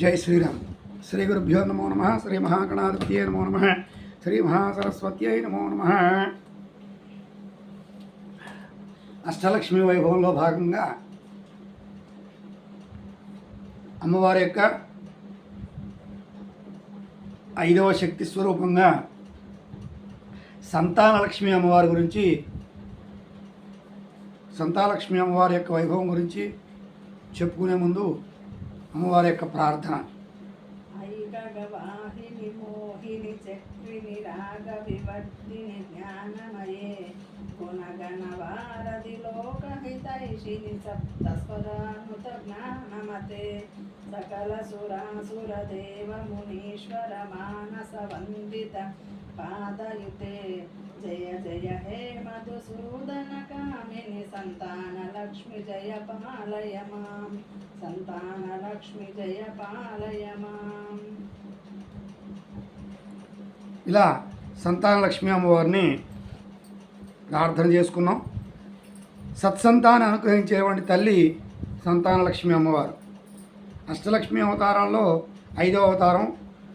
జై శ్రీరామ్. శ్రీ గురుభ్యో నమో నమ శ్రీ మహాగణాధిపత్యే నమో నమ శ్రీ మహాసరస్వత్యై నమో నమ. అష్టలక్ష్మి వైభవంలో భాగంగా అమ్మవారి యొక్క ఐదవ శక్తి స్వరూపంగా సంతానలక్ష్మి అమ్మవారి గురించి సంతానలక్ష్మి అమ్మవారి యొక్క వైభవం గురించి చెప్పుకునే ముందు అమ్మవారి యొక్క ప్రార్థన. మోహిని చక్రిని రాగ వివర్ధిని జ్ఞానమయే. గుణగణ వారధి లోకహితైషిని సప్తస్వరానుత జ్ఞానమతే సకల సురాసుర దేవ మునీశ్వర మానస వందిత పాదయుతే జయ జయ హే మధుసూదన కామిని సంతాన లక్ష్మి జయ పాలయ మాం సంతాన లక్ష్మి జయ పాలయ మాం ఇలా సంతానలక్ష్మి అమ్మవారిని ప్రార్థన చేసుకున్నాం. సత్సంతాన్ని అనుగ్రహించేటువంటి తల్లి సంతానలక్ష్మి అమ్మవారు. అష్టలక్ష్మి అవతారాల్లో ఐదవ అవతారం.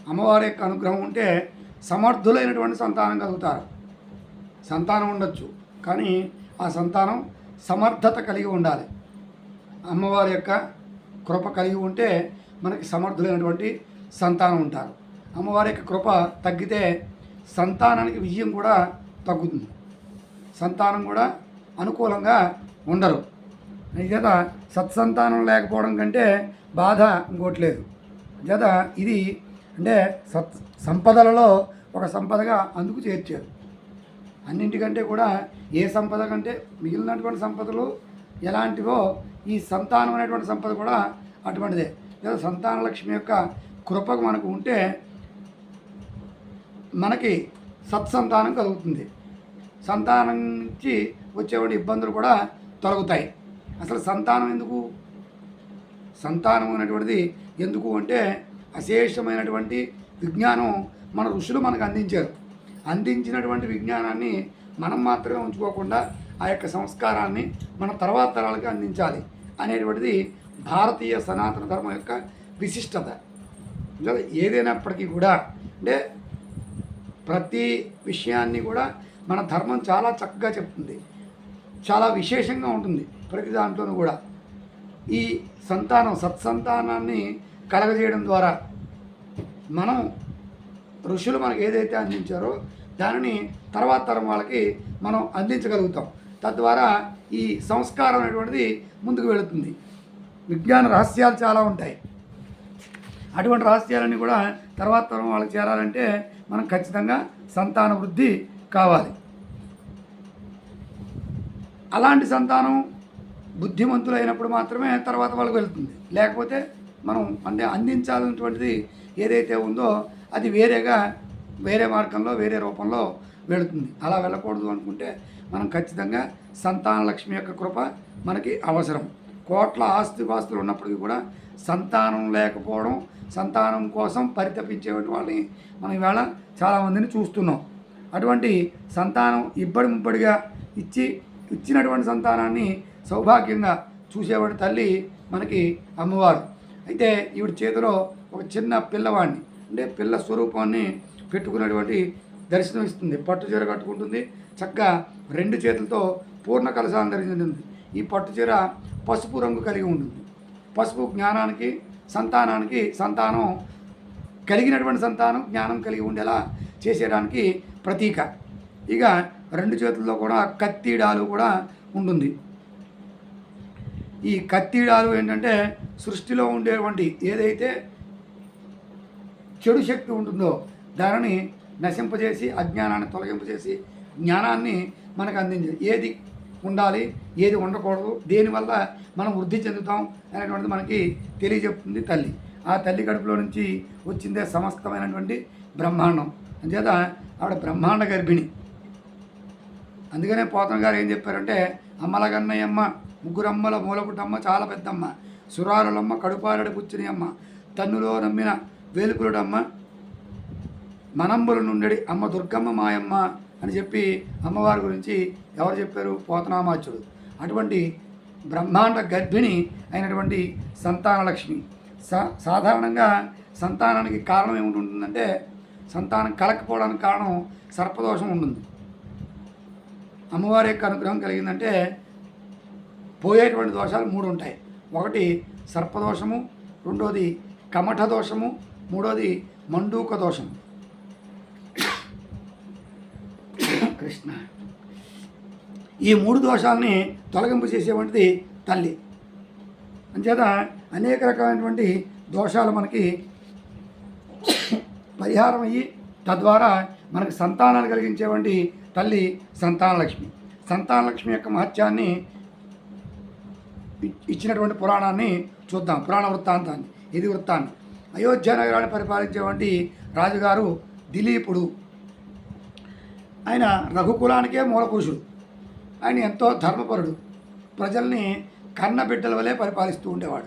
అమ్మవారి యొక్క అనుగ్రహం ఉంటే సమర్థులైనటువంటి సంతానం కలుగుతారు. సంతానం ఉండొచ్చు కానీ ఆ సంతానం సమర్థత కలిగి ఉండాలి. అమ్మవారి యొక్క కృప కలిగి ఉంటే మనకి సమర్థులైనటువంటి సంతానం ఉంటారు. అమ్మవారి యొక్క కృప తగ్గితే సంతానానికి విజయం కూడా తగ్గుతుంది. సంతానం కూడా అనుకూలంగా ఉండరు. చేత సత్సంతానం లేకపోవడం కంటే బాధ ఇంకోటి లేదు. చేత ఇది అంటే సత్ సంపదలలో ఒక సంపదగా అందుకు చేర్చారు. అన్నింటికంటే కూడా ఏ సంపద కంటే మిగిలినటువంటి సంపదలు ఎలాంటివో ఈ సంతానం అనేటువంటి సంపద కూడా అటువంటిదే. లేదా సంతాన లక్ష్మి యొక్క కృపకు మనకు ఉంటే మనకి సత్సంతానం కలుగుతుంది. సంతానం నుంచి వచ్చేవాడి ఇబ్బందులు కూడా తొలగుతాయి. అసలు సంతానం ఎందుకు? సంతానం అనేటువంటిది ఎందుకు అంటే అశేషమైనటువంటి విజ్ఞానం మన ఋషులు మనకు అందించారు. అందించినటువంటి విజ్ఞానాన్ని మనం మాత్రమే ఉంచుకోకుండా ఆ యొక్క సంస్కారాన్ని మన తర్వాత తరాలకి అందించాలి అనేటువంటిది భారతీయ సనాతన ధర్మం యొక్క విశిష్టత. ఏదైనప్పటికీ కూడా అంటే ప్రతి విషయాన్ని కూడా మన ధర్మం చాలా చక్కగా చెప్తుంది. చాలా విశేషంగా ఉంటుంది ప్రతి దాంట్లోనూ కూడా. ఈ సంతానం సత్సంతానాన్ని కలగజేయడం ద్వారా మనం ఋషులు మనకు ఏదైతే అందించారో దానిని తర్వాత తరం వాళ్ళకి మనం అందించగలుగుతాం. తద్వారా ఈ సంస్కారం అనేటువంటిది ముందుకు వెళుతుంది. విజ్ఞాన రహస్యాలు చాలా ఉంటాయి. అటువంటి రహస్యాలన్నీ కూడా తర్వాత తరం వాళ్ళకి చేరాలంటే మనం ఖచ్చితంగా సంతాన వృద్ధి కావాలి. అలాంటి సంతానం బుద్ధిమంతులు అయినప్పుడు మాత్రమే తర్వాత వాళ్ళకు వెళ్తుంది. లేకపోతే మనం అంటే అందించాలన్నటువంటిది ఏదైతే ఉందో అది వేరేగా వేరే మార్గంలో వేరే రూపంలో వెళుతుంది. అలా వెళ్ళకూడదు అనుకుంటే మనం ఖచ్చితంగా సంతాన లక్ష్మి యొక్క కృప మనకి అవసరం. కోట్ల ఆస్తిపాస్తులు ఉన్నప్పటికీ కూడా సంతానం లేకపోవడం సంతానం కోసం పరితపించేటువంటి వాళ్ళని మనం ఇవాళ చాలామందిని చూస్తున్నాం. అటువంటి సంతానం ఇబ్బడి ముబ్బడిగా ఇచ్చి ఇచ్చినటువంటి సంతానాన్ని సౌభాగ్యంగా చూసేవాడి తల్లి మనకి అమ్మవారు. అయితే ఈవిడ చేతిలో ఒక చిన్న పిల్లవాడిని అంటే పిల్ల స్వరూపాన్ని పెట్టుకున్నటువంటి దర్శనం ఇస్తుంది. పట్టు చీర కట్టుకుంటుంది. చక్కగా రెండు చేతులతో పూర్ణ కలశాన్ని ధరించింది ఈ పట్టు చీర పసుపు రంగు కలిగి ఉంటుంది. పసుపు జ్ఞానానికి సంతానానికి సంతానం కలిగినటువంటి సంతానం జ్ఞానం కలిగి ఉండేలా చేసేయడానికి ప్రతీక. ఇక రెండు చేతుల్లో కూడా కత్తిడాలు కూడా ఉంటుంది. ఈ కత్తిడాలు ఏంటంటే సృష్టిలో ఉండేటువంటి ఏదైతే చెడు శక్తి ఉంటుందో దానిని నశింపజేసి అజ్ఞానాన్ని తొలగింపజేసి జ్ఞానాన్ని మనకు అందించే ఏది ఉండాలి ఏది ఉండకూడదు దేనివల్ల మనం వృద్ధి చెందుతాం అనేటువంటిది మనకి తెలియజెప్తుంది తల్లి. ఆ తల్లి కడుపులో నుంచి వచ్చిందే సమస్తమైనటువంటి బ్రహ్మాండం. అంచేత ఆవిడ బ్రహ్మాండ గర్భిణి. అందుకనే పోతన గారు ఏం చెప్పారంటే అమ్మల గన్నయ్యమ్మ ముగ్గురమ్మల మూలపుటమ్మ చాలా పెద్దమ్మ. సురారులమ్మ కడుపారడు పుచ్చిని అమ్మ. తన్నులో నమ్మిన వేలుకులుడమ్మ మనంబుల నుండి అమ్మ దుర్గమ్మ మాయమ్మ అని చెప్పి అమ్మవారి గురించి ఎవరు చెప్పారు? పోతనామాచుడు. అటువంటి బ్రహ్మాండ గర్భిణి అయినటువంటి సంతానలక్ష్మి. సా సాధారణంగా సంతానానికి కారణం ఏముంటుందంటే సంతానం కలకపోవడానికి కారణం సర్పదోషం ఉంటుంది. అమ్మవారి యొక్క అనుగ్రహం కలిగిందంటే పోయేటువంటి దోషాలు మూడు ఉంటాయి. ఒకటి సర్పదోషము రెండోది కమఠ దోషము మూడోది మండూక దోషము. కృష్ణ. ఈ మూడు దోషాలని తొలగింపు చేసేటువంటిది తల్లి. అంచేత అనేక రకమైనటువంటి దోషాలు మనకి పరిహారం అయ్యి తద్వారా మనకు సంతానాలు కలిగించేవంటి తల్లి సంతానలక్ష్మి. సంతానలక్ష్మి యొక్క మహత్యాన్ని ఇచ్చినటువంటి పురాణాన్ని చూద్దాం. పురాణ వృత్తాంతాన్ని ఇది వృత్తాన్ని అయోధ్య నగరాన్ని పరిపాలించేటువంటి రాజుగారు దిలీపుడు. ఆయన రఘుకులానికే మూలపురుషుడు. ఆయన ఎంతో ధర్మపరుడు. ప్రజల్ని కన్న బిడ్డల వలె పరిపాలిస్తూ ఉండేవాడు.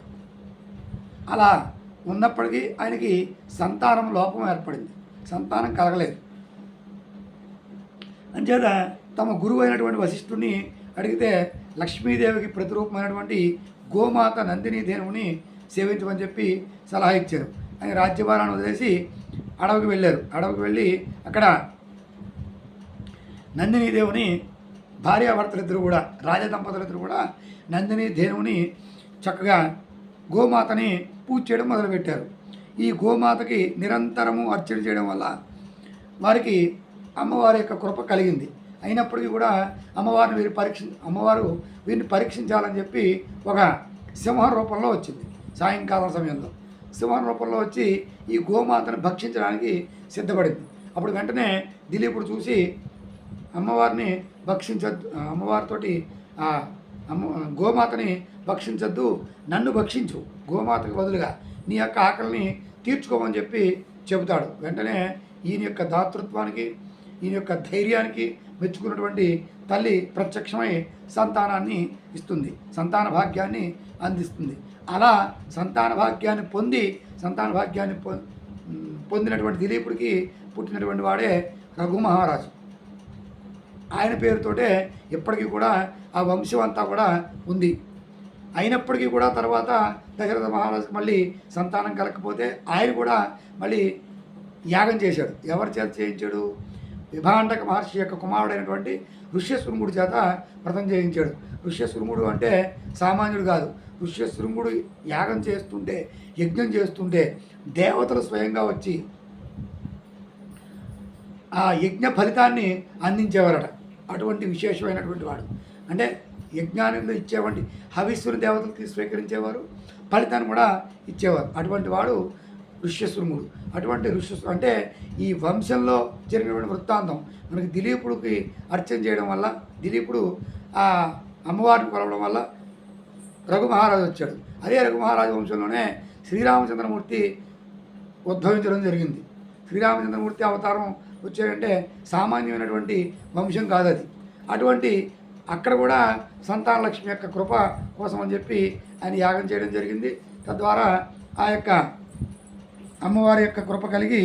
అలా ఉన్నప్పటికీ ఆయనకి సంతానం లోపం ఏర్పడింది. సంతానం కలగలేదు. అంచేత తమ గురువు అయినటువంటి వశిష్ఠుని అడిగితే లక్ష్మీదేవికి ప్రతిరూపమైనటువంటి గోమాత నందిని దేవుని సేవించమని చెప్పి సలహా ఇచ్చారు. ఆయన రాజ్యభారాన్ని వదిలేసి అడవికి వెళ్ళారు. అడవికి వెళ్ళి అక్కడ నందిని దేవుని భార్యాభర్తలిద్దరు కూడా రాజదంపతులిద్దరు కూడా నందిని దేవుని చక్కగా గోమాతని పూజ చేయడం మొదలుపెట్టారు. ఈ గోమాతకి నిరంతరము అర్చన చేయడం వల్ల వారికి అమ్మవారి యొక్క కృప కలిగింది. అయినప్పటికీ కూడా అమ్మవారిని వీరి పరీక్ష అమ్మవారు వీరిని పరీక్షించాలని చెప్పి ఒక సింహం రూపంలో వచ్చింది సాయంకాలం సమయంలో. సింహం రూపంలో వచ్చి ఈ గోమాతను భక్షించడానికి సిద్ధపడింది. అప్పుడు వెంటనే దిలీపుడు చూసి అమ్మవారిని భక్షించద్దు అమ్మవారితోటి అమ్మ గోమాతని భక్షించద్దు నన్ను భక్షించు. గోమాతకు బదులుగా నీ యొక్క ఆకలిని తీర్చుకోమని చెప్పి చెబుతాడు. వెంటనే ఈయన యొక్క దాతృత్వానికి ఈయన యొక్క ధైర్యానికి మెచ్చుకున్నటువంటి తల్లి ప్రత్యక్షమై సంతానాన్ని ఇస్తుంది. సంతాన భాగ్యాన్ని అందిస్తుంది. అలా సంతాన భాగ్యాన్ని పొంది సంతాన భాగ్యాన్ని పొ పొందినటువంటి దిలీపుడికి పుట్టినటువంటి వాడే రఘు మహారాజు ఆయన పేరుతోటే ఇప్పటికీ కూడా ఆ వంశం అంతా కూడా ఉంది. అయినప్పటికీ కూడా తర్వాత దశరథ మహారాజుకి మళ్ళీ సంతానం కలగకపోతే ఆయన కూడా మళ్ళీ యాగం చేశాడు. ఎవరి చేత చేయించాడు? విభాండక మహర్షి యొక్క కుమారుడైనటువంటి ఋష్యశృంగుడి చేత వ్రతం చేయించాడు. ఋష్యశృంగుడు అంటే సామాన్యుడు కాదు. ఋష్యశృంగుడు యాగం చేస్తుంటే యజ్ఞం చేస్తుంటే దేవతలు స్వయంగా వచ్చి ఆ యజ్ఞ ఫలితాన్ని అందించేవారట. అటువంటి విశేషమైనటువంటి వాడు. అంటే యజ్ఞానంలో ఇచ్చేవంటి హవిస్సుని దేవతలకి స్వీకరించేవారు ఫలితాన్ని కూడా ఇచ్చేవారు. అటువంటి వాడు ఋష్యశృంగుడు. అటువంటి ఋష్య అంటే ఈ వంశంలో జరిగినటువంటి వృత్తాంతం మనకి దిలీపుడికి అర్చన చేయడం వల్ల దిలీపుడు ఆ అమ్మవారిని కొలవడం వల్ల రఘు మహారాజు వచ్చాడు. అదే రఘుమహారాజు వంశంలోనే శ్రీరామచంద్రమూర్తి ఉద్భవించడం జరిగింది. శ్రీరామచంద్రమూర్తి అవతారం వచ్చాడంటే సామాన్యమైనటువంటి వంశం కాదు అది అటువంటి అక్కడ కూడా సంతాన లక్ష్మి యొక్క కృప కోసం అని చెప్పి ఆయన యాగం చేయడం జరిగింది. తద్వారా ఆ యొక్క అమ్మవారి యొక్క కృప కలిగి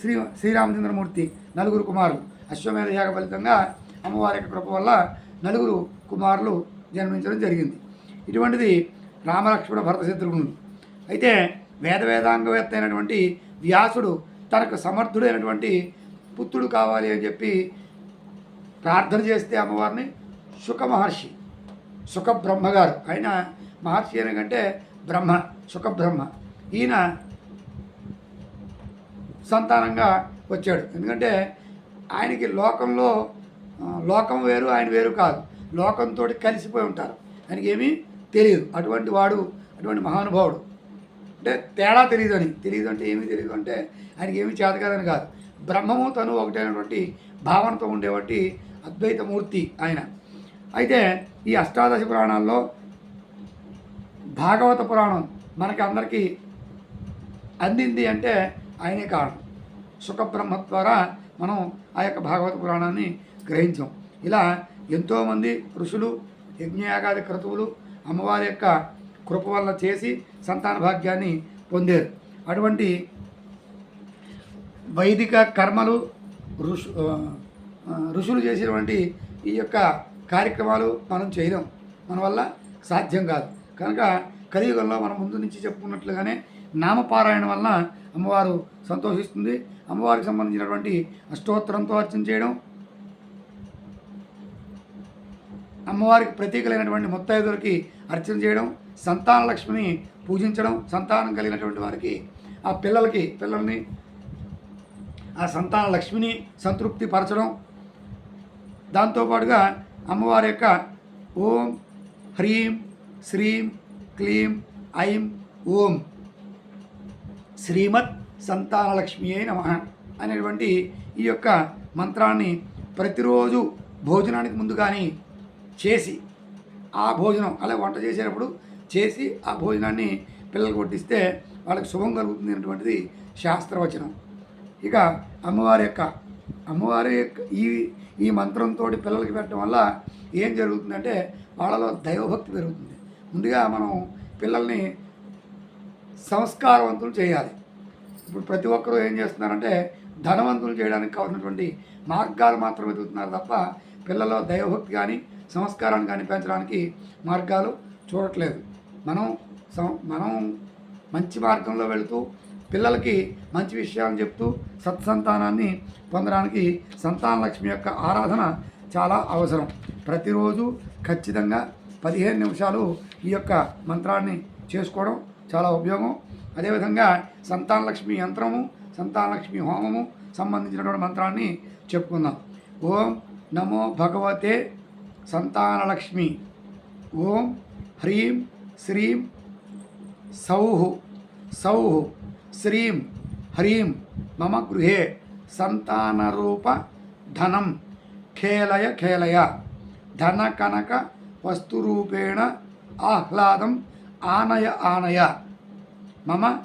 శ్రీ శ్రీరామచంద్రమూర్తి నలుగురు కుమారులు అశ్వమేధ యాగ ఫలితంగా అమ్మవారి యొక్క కృప వల్ల నలుగురు కుమారులు జన్మించడం జరిగింది. ఇటువంటిది రామలక్ష్మణ భరత శత్రుఘ్నుడు అయితే వేద వేదాంగవేత్త అయినటువంటి వ్యాసుడు తనకు సమర్థుడైనటువంటి పుత్రుడు కావాలి అని చెప్పి ప్రార్థన చేస్తే అమ్మవారిని సుఖ మహర్షి సుఖ బ్రహ్మగారు ఆయన మహర్షి అనకంటే బ్రహ్మ సుఖ బ్రహ్మ ఈయన సంతానంగా వచ్చాడు. ఎందుకంటే ఆయనకి లోకంలో లోకం వేరు ఆయన వేరు కాదు. లోకంతో కలిసిపోయి ఉంటారు. ఆయనకి ఏమీ తెలియదు. అటువంటి వాడు అటువంటి మహానుభావుడు. అంటే తేడా తెలియదు అని తెలియదు అంటే ఏమీ తెలియదు అంటే ఆయనకి ఏమీ చేత కాదని కాదు. బ్రహ్మము తను ఒకటైనటువంటి భావనతో ఉండేటువంటి అద్వైతమూర్తి ఆయన. అయితే ఈ అష్టాదశ పురాణాల్లో భాగవత పురాణం మనకి అందరికీ అందింది అంటే ఆయనే కారణం. సుఖబ్రహ్మ ద్వారా మనం ఆ యొక్క భాగవత పురాణాన్ని గ్రహించాం. ఇలా ఎంతోమంది ఋషులు యజ్ఞయాగాది క్రతువులు అమ్మవారి యొక్క కృప వల్ల చేసి సంతాన భాగ్యాన్ని పొందారు. అటువంటి వైదిక కర్మలు ఋషు ఋషులు చేసినటువంటి ఈ యొక్క కార్యక్రమాలు మనం చేయలేం. మన వల్ల సాధ్యం కాదు. కనుక కలియుగంలో మనం ముందు నుంచి చెప్పుకున్నట్లుగానే నామపారాయణ వలన అమ్మవారు సంతోషిస్తుంది. అమ్మవారికి సంబంధించినటువంటి అష్టోత్తరంతో అర్చన చేయడం అమ్మవారికి ప్రతీకలైనటువంటి ముత్తైదులకి అర్చన చేయడం సంతాన లక్ష్మిని పూజించడం సంతానం కలిగినటువంటి వారికి ఆ పిల్లలకి పిల్లల్ని ఆ సంతాన లక్ష్మిని సంతృప్తి పరచడం దాంతోపాటుగా అమ్మవారి యొక్క ఓం హ్రీం శ్రీం క్లీం ఐం ఓం. శ్రీమత్ సంతానలక్ష్మియే నమ అనేటువంటి ఈ యొక్క మంత్రాన్ని ప్రతిరోజు భోజనానికి ముందు కానీ చేసి ఆ భోజనం అలా వంట చేసేటప్పుడు చేసి ఆ భోజనాన్ని పిల్లలకు వడ్డిస్తే వాళ్ళకి శుభం కలుగుతుంది అనేటువంటిది శాస్త్రవచనం. ఇక అమ్మవారి యొక్క అమ్మవారి యొక్క ఈ ఈ మంత్రంతో పిల్లలకి పెట్టడం వల్ల ఏం జరుగుతుందంటే వాళ్ళలో దైవభక్తి పెరుగుతుంది. ముందుగా మనం పిల్లల్ని సంస్కారవంతులు చేయాలి. ఇప్పుడు ప్రతి ఒక్కరూ ఏం చేస్తున్నారంటే ధనవంతులు చేయడానికి కావాల్సినటువంటి మార్గాలు మాత్రం వెతుకుతున్నారు తప్ప పిల్లల్లో దైవభక్తి కానీ సంస్కారాన్ని కానీ పెంచడానికి మార్గాలు చూడట్లేదు. మనం సం- మనం మంచి మార్గంలో వెళుతూ పిల్లలకి మంచి విషయాలను చెప్తూ సత్సంతానాన్ని పొందడానికి సంతాన లక్ష్మి యొక్క ఆరాధన చాలా అవసరం. ప్రతిరోజు ఖచ్చితంగా పదిహేను నిమిషాలు ఈ యొక్క మంత్రాన్ని చేసుకోవడం చాలా ఉపయోగం. అదేవిధంగా సంతాన లక్ష్మి యంత్రము సంతాన లక్ష్మి హోమము సంబంధించినటువంటి మంత్రాన్ని చెప్పుకుందాం. ఓం నమో భగవతే సంతానలక్ష్మి ఓం హ్రీం శ్రీం సౌహు సౌహు శ్రీం హ్రీం మమ గృహే సంతానరూప ధనం. ఖేలయ ఖేలయ. ధన కనక వస్తురూపేణ ఆహ్లాదం ఆనయ ఆనయ. మమ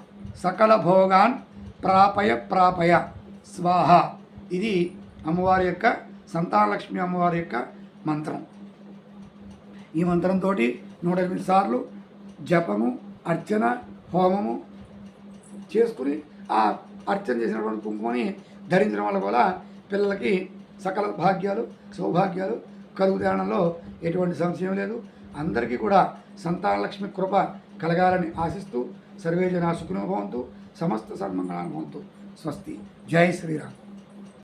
సకల భోగాన్ ప్రాపయ ప్రాపయ. స్వాహ. ఇది అమ్మవారి యొక్క సంతానలక్ష్మి అమ్మవారి యొక్క మంత్రం. ఈ మంత్రంతో నూట ఎనిమిది సార్లు జపము అర్చన హోమము చేసుకుని ఆ అర్చన చేసినటువంటి కుంకుమని ధరించడం వల్ల కూడా పిల్లలకి సకల భాగ్యాలు సౌభాగ్యాలు. కలుగుతాయడంలో ఎటువంటి సంశయం లేదు. అందరికీ కూడా సంతానలక్ష్మి కృప కలగాలని ఆశిస్తూ సర్వే జనా సుఖినో భవంతు సమస్త సన్మంగళాన్ని భవంతు. స్వస్తి. జై శ్రీరామ్.